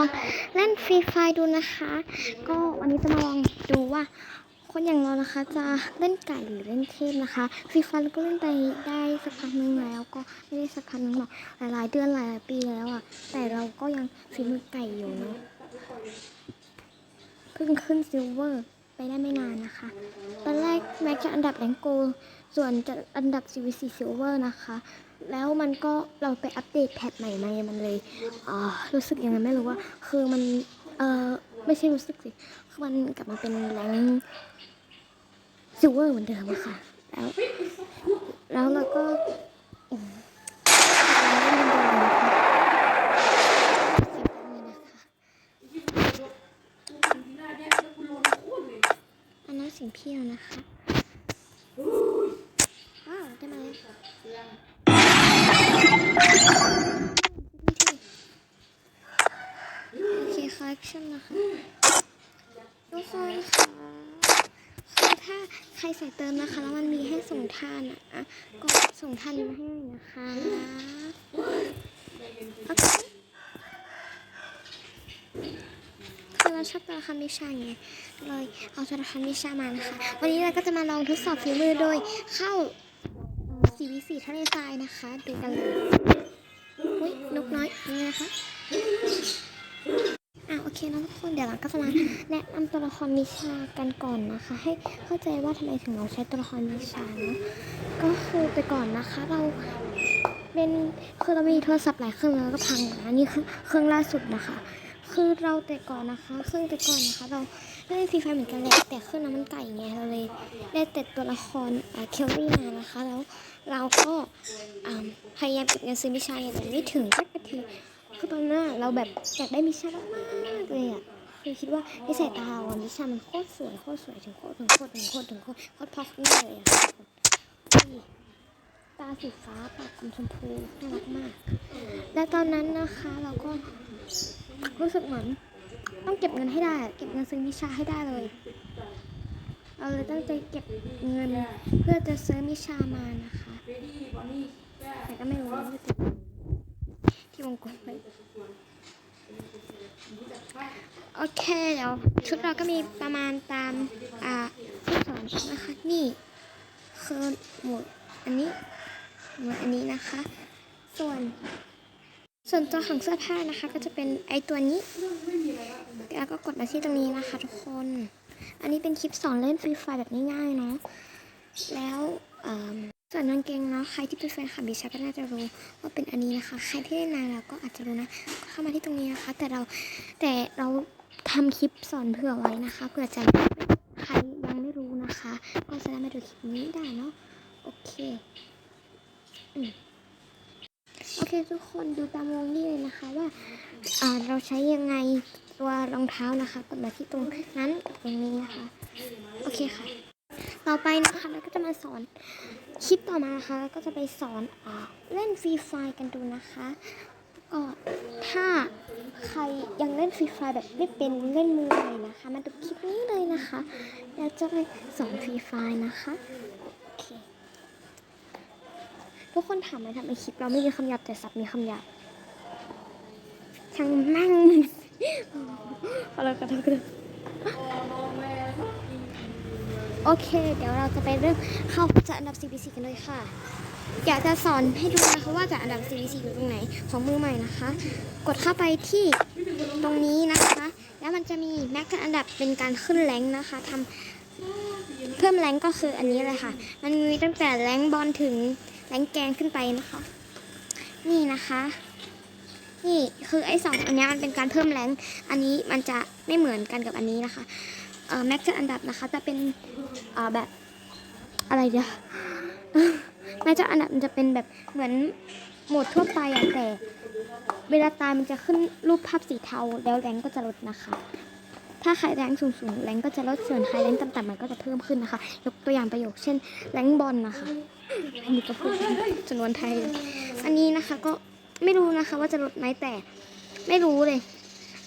องเล่นฟรีไฟดูนะคะ ก็วันนี้จะมาลองดูว่า คนอย่างเรานะคะ จะเล่นไก่หรือเล่นเทพนะคะฟรีไฟเราก็เล่นไปได้สักพักนึงแล้วก็ไม่ได้สักพักนึงหรอกหลายๆเดือนหลายๆปีแล้วอะ่ะ แต่เราก็ยังฝีมือไก่อยู่เนาะเพิ่งขึ้นซิลเวอร์ไปได้ไม่นานนะคะ ตอนแรกแม็กจะอันดับแรงโกลส่วนจะอันดับ CVC Silver นะคะ แล้วมันก็เราไปอัปเดตแพทใหม่มามันเลยรู้สึกยังไงไม่รู้ว่า คือมันเออไม่ใช่รู้สึกสิคือมันกลับมาเป็นแรงซิลเวอร์เหมือนเดิมอะค่ะ แล้ว แล้วเราก็อันนั้นสิ่งพี่แล้วนะคะ ว้าว ได้มาแเคคอลเลคชันนะคะทุกคนค่ะคือถ้าใครใส่เติมนะคะ แล้วมันมีให้ส่งท่านอะก็ส่งท่านมาให้หน่อยนะคะโอเคคือเราชอบตัวละครมิชาไงเลยเอาตัวละครมิชามานะคะ วันนี้เราก็จะมาลองทดสอบฝีมือโดยเข้าสีวิสีทะเลทรายนะคะ ดูกันเลยอุ้ยนกน้อยนี่นะคะ เคนะทุกคนเดี๋ยวเราก็จะมาแนะนำตัวละครมิชากันก่อนนะคะ ให้เข้าใจว่าทำไมถึงเราใช้ตัวละครมิชาเนาะก็คือแต่ก่อนนะคะ เราเป็นคือเรามีโทรศัพท์หลายเครื่องแล้วก็พังนะนี่คือเครื่องล่าสุดนะคะ คือเราแต่ก่อนนะคะ เครื่องแต่ก่อนนะคะ เราเล่นฟรีไฟเหมือนกันแหละแต่เครื่องนั้นมันไก่ไงเราเลยได้แต่ตัวละครเคลลี่มานะคะ แล้วเราก็พยายามเก็บเงินซื้อมิชาอย่างไม่ถึงสักที คือตอนนั้นเราแบบอยากได้มิชามากๆเลยอะคือคิดว่าในสายตาเราอะมิชามันโคตรสวยโคตรสวยถึงโคตรถึงโคตรถึงโคตรถึงโคตรโคตรพอขึ้นเลยอะตาสีฟ้าปากชมพูน่ารักมาก และตอนนั้นนะคะเราก็รู้สึกเหมือนต้องเก็บเงินให้ได้ เก็บเงินซื้อมิชาให้ได้เลยเราเลยตั้งใจเก็บเงินเพื่อจะซื้อมิชามานะคะ แต่ก็ไม่รู้ว่าจะ ที่วงกลมไว้โอเคเดี๋ยวชุดเราก็มีประมาณตามอ่าที่สอนนะคะนี่คือหมวดอันนี้หมวดอันนี้นะคะ ส่วน ส่วนตัวของเสื้อผ้านะคะ ก็จะเป็นไอตัวนี้แล้วก็กดมาที่ตรงนี้นะคะ ทุกคน อันนี้เป็นคลิปสอนเล่นฟรีไฟแบบง่ายๆเนาะแล้วเอิ่ม ส่วนกางเกงเนาะใครที่เป็นแฟนคลับดิฉันก็น่าจะรู้ว่าเป็นอันนี้นะคะ ใครที่เล่นนานแล้วก็อาจจะรู้นะก็เข้ามาที่ตรงนี้นะคะ แต่เราแต่เราทำคลิปสอนเผื่อไว้นะคะเผื่อจะใครยังไม่รู้นะคะ ก็จะได้มาดูคลิปนี้ได้เนาะโอเคอืมโอเคทุกคนดูตามวงนี่เลยนะคะว่าอ่าเราใช้ยังไงตัวรองเท้านะคะกดมาที่ตรงนั้นตรงนี้นะคะ โอเคค่ะ ต่อไปนะคะเราก็จะมาสอน คลิปต่อมานะคะก็จะไปสอนอเล่นฟรีไฟกันดูนะคะ ก็ถ้าใครยังเล่นฟรีไฟแบบไม่เป็นเล่นมือใหม่นะคะ มาดูคลิปนี้เลยนะคะเราจะไปสอนฟรีไฟนะคะโอเคทุกคนถามไหมทำไมคลิปเราไม่มีคำหยาบแต่ซับมีคำหยาบช่างนั่งเอาละกันเถอะ โอเค เดี๋ยวเราจะไปเริ่มเข้าจะอันดับ CBC กันเลยค่ะ อยากจะสอนให้ดูนะคะว่าจะอันดับ CBC อยู่ตรงไหนของมือใหม่นะคะ กดเข้าไปที่ตรงนี้นะคะ แล้วมันจะมีแม็กอันดับเป็นการขึ้นแรงนะคะทำเพิ่มแรงก็คืออันนี้เลยค่ะ มันมีตั้งแต่แรงบอลถึงแรงแกงขึ้นไปนะคะ นี่นะคะนี่คือไอ้สองอันนี้มันเป็นการเพิ่มแรง อันนี้มันจะไม่เหมือนกันกับอันนี้นะคะ แม็กซ์อันดับนะคะ จะเป็นแบบอะไรเดียวแม็กซ์อันดับมันจะเป็นแบบเหมือนโหมดทั่วไปอะแต่เวลาตายมันจะขึ้นรูปภาพสีเทาแล้วแรงก็จะลดนะคะ ถ้าใครแรงสูงๆแรงก็จะลดส่วนใครแรงค์ต่ำๆมันก็จะเพิ่มขึ้นนะคะ ยกตัวอย่างประโยคเช่นแรงบอลนะคะอันนี้ก็พูดจำนวนไทย อันนี้นะคะก็ไม่รู้นะคะว่าจะลดไหมแต่ไม่รู้เลย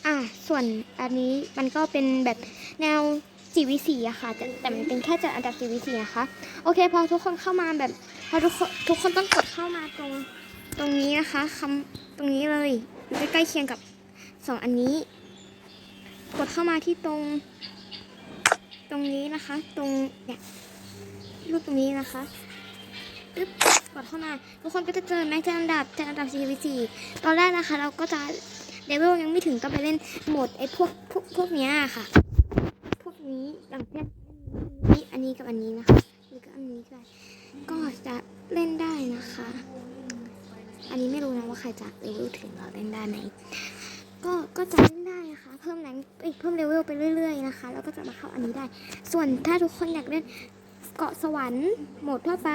อะส่วนอันนี้มันก็เป็นแบบแนวสีวิสีอะค่ะ แต่แต่มันเป็นแค่จะอันดับสีวิสีนะคะ โอเค พอทุกคนเข้ามาแบบ พอทุกคนทุกคนต้องกดเข้ามาตรงตรงนี้นะคะคำตรงนี้เลยอยู่ใกล้ๆเคียงกับสองอันนี้ กดเข้ามาที่ตรง ตรงนี้นะคะ ตรงเนี่ยรูปตรงนี้นะคะปึ๊บกดเข้ามาทุกคนก็จะเจอแม็กจะอันดับจะอันดับ4 4ตอนแรกนะคะ เราก็จะ เลเวลยังไม่ถึงก็ไปเล่นโหมดไอ้พวกพวกพวกเนี้ยค่ะ พวกนี้อย่างเช่นนี่อันนี้กับอันนี้นะคะหรือก็อันนี้ก็ก็จะเล่นได้นะคะ อันนี้ไม่รู้นะว่าใครจะเลเวลถึงเราเล่นได้ไหมก็ก็จะเล่นได้นะคะ เพิ่มแรงเอ้ยเพิ่มเลเวลไปเรื่อย ๆ นะคะ แล้วก็จะมาเข้าอันนี้ได้ ส่วนถ้าทุกคนอยากเล่นเกาะสวรรค์โหมดทั่วไป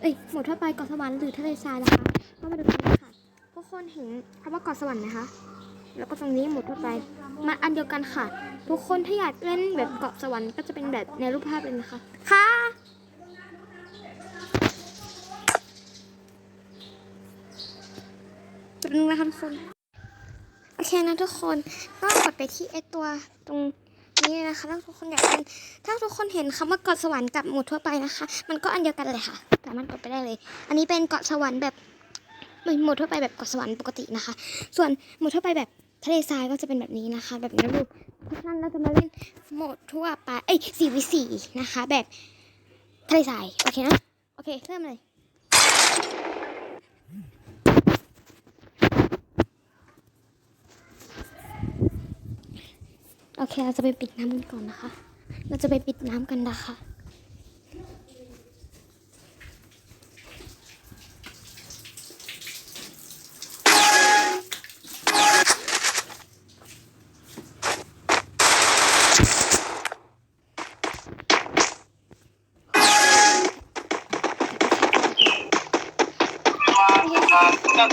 เอ้ยโหมดทั่วไปเกาะสวรรค์หรือทะเลทรายนะคะ ก็มาดูกัน กคนเห็นคำว่าเกาะสวรรค์ไหมคะ แล้วก็ตรงนี้หมดทั่วไป มาอันเดียวกันค่ะ ทุกคนถ้าอยากเล่นแบบเกาะสวรรค์ก็จะเป็นแบบในรูปภาพเลยนะคะ ค่ะเป็นงนะคะทุกคน โอเคนะทุกคน ก็กดไปที่ไอตัวตรงนี้เลยนะคะแล้วทุกคนอยากเป็นถ้าทุกคนเห็นคำว่าเกาะสวรรค์กับหมุดทั่วไปนะคะ มันก็อันเดียวกันเลยค่ะ สามารถกดไปได้เลย อันนี้เป็นเกาะสวรรค์แบบ หมดทั่วไปแบบเกาะสวรรค์ปกตินะคะ ส่วนหมดทั่วไปแบบทะเลทรายก็จะเป็นแบบนี้นะคะ แบบนี้รูปเพราะฉะนั้นเราจะมาเล่นโหมดทั่วไปเอ้ยสี่วิสี่นะคะ แบบทะเลทรายโอเคนะโอเคเริ่มเลยโอเค เราจะไปปิดน้ำกันก่อนนะคะ เราจะไปปิดน้ำกันนะคะ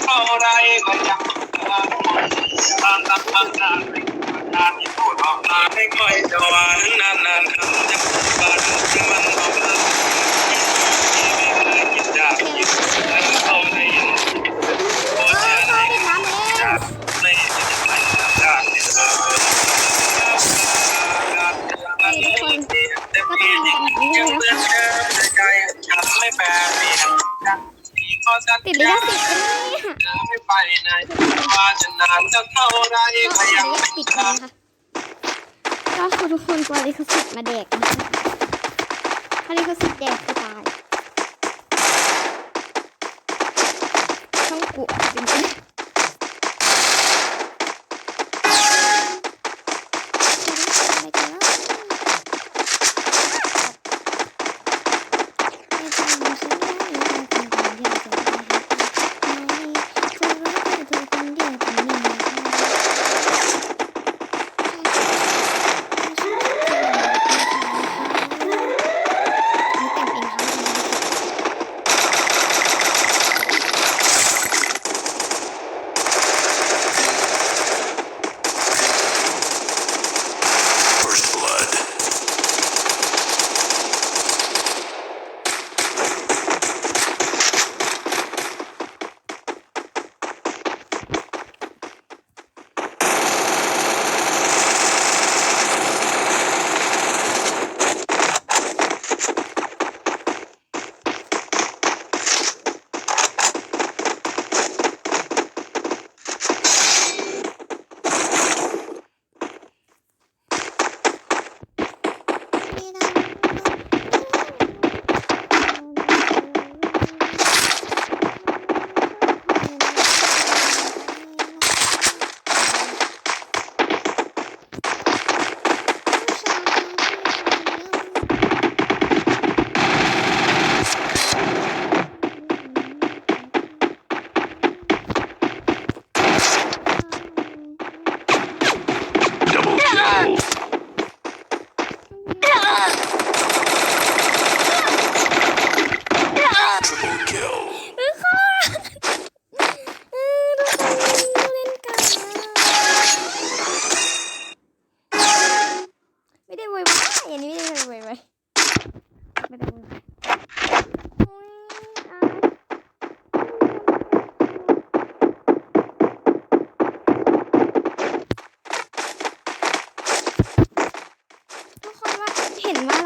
เท่าไรก็ยัง ตามตามตามตามตามตามที่พูดออกมาไม่ค่อยจะหวานนานนาน ติดลิญาขสิทธิ์กันเนี่ยไม่ไปไหนว่าจะนานจะเท่าไรก็ก็ขอยังอนุญาตปิดก่อนนะคะก็คือทุกคนกลัวลิขสิทธิ์มาแดกนะคะถ้าลิขสิทธิ์แดก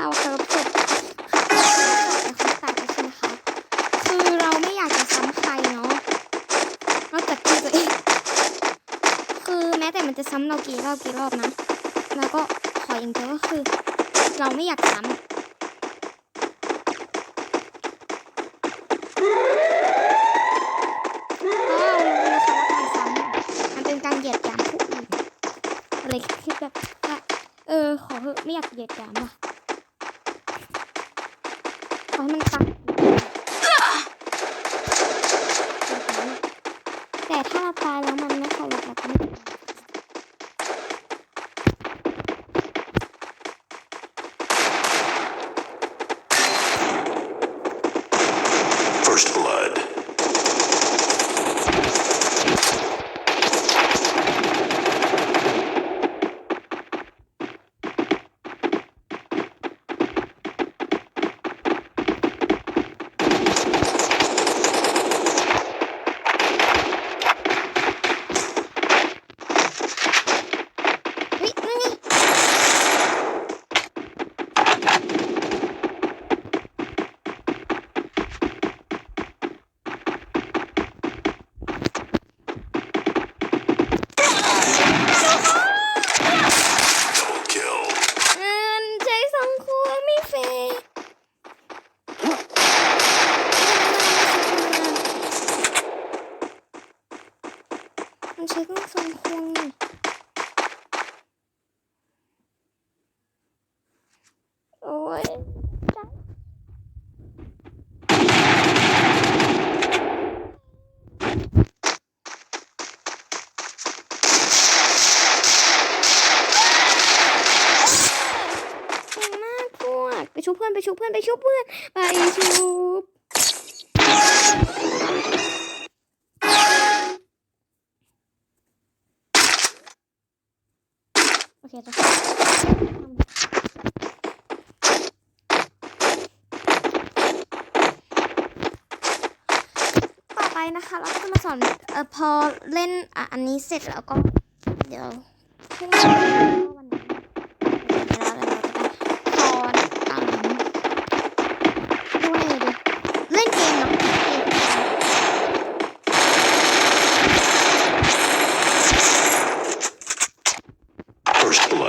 เอาเซิร์ฟสุดคัสตาร์ดใช่ไหมคะคือเราไม่อยากจะซ้ำใครเนาะนอกจากที่ตัวเอคือแม้แต่มันจะซ้ำเรากี่รอบกี่รอบนะเราก็ขออย่างเดียวก็คือ เราไม่อยากซ้ำเล็กที่แบบเออ ขอเถอะไม่อยากเหยียดยามอะ ขอให้มันฟังแต่ถ้าเราตายแล้วมันไม่เคารพเราก็ไม่เป็นไร First blood. Ui, นั่นไง Double kill. อืมใช้สองครัวไม่เฟร์มันใช้ต้องสองควงนี่โอ้ยจ้ะเก่งมากพวกไปชุ บเพื่อนไปชุบเพื่อนไปชุบโอเคจ้ะต่อไปนะคะเราก็จะมาสอนเออพอเล่นอะอันนี้เสร็จแล้วก็เดี๋ยว First blood.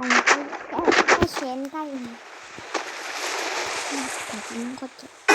ไปทำฟองก็ก็เชนไ